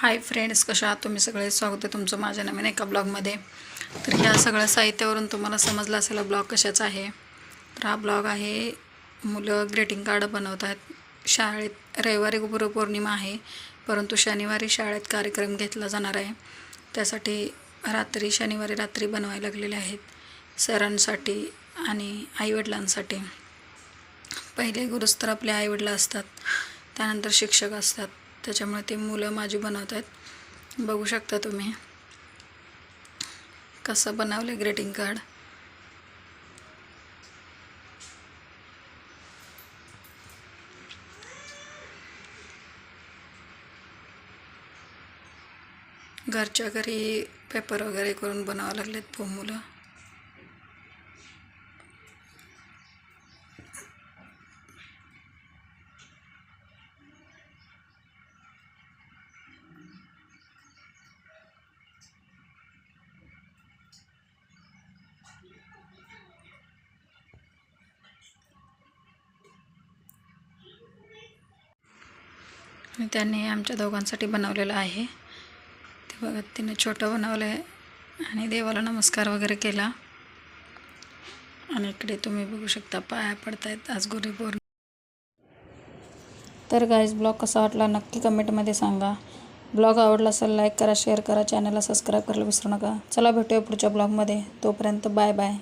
Hi friends कशा आहात तुम्ही? सगळे स्वागत आहे तुमचं माझ्या नवीन एका ब्लॉगमध्ये. तर ह्या सगळ्या साहित्यावरून तुम्हाला समजलं असेल ब्लॉग कशाचा आहे. तर हा ब्लॉग आहे मुलं ग्रीटिंग कार्ड बनवत आहेत शाळेत रविवारी गुरुपौर्णिमा आहे परंतु शनिवारी शाळेत कार्यक्रम घेतला जाणार आहे. त्यासाठी रात्री शनिवारी रात्री बनवायला लागलेले आहेत सरांसाठी आणि आईवडिलांसाठी. पहिले गुरुस्तर आपले आईवडिलं असतात त्यानंतर शिक्षक असतात. त्याच्यामुळे ते मुलं माझी बनवत आहेत. बघू शकता तुम्ही. कसं बनवलं ग्रीटिंग कार्ड. घरच्या घरी पेपर वगैरे करून बनावं लागलेत पो मुलं. आणि त्यांनी आमच्या दोघांसाठी बनवलेलं आहे. ते बघा तिने छोटं बनवलं आहे आणि देवाला नमस्कार वगैरे केला. आणि इकडे तुम्ही बघू शकता पाया पडतायत आज गुरुपौर्णिमा तर गाईज ब्लॉग कसा वाटला नक्की कमेंटमध्ये सांगा. ब्लॉग आवडला असेल लाईक करा शेअर करा चॅनलला सबस्क्राईब करायला विसरू नका. चला भेटूया पुढच्या ब्लॉगमध्ये. तोपर्यंत बाय बाय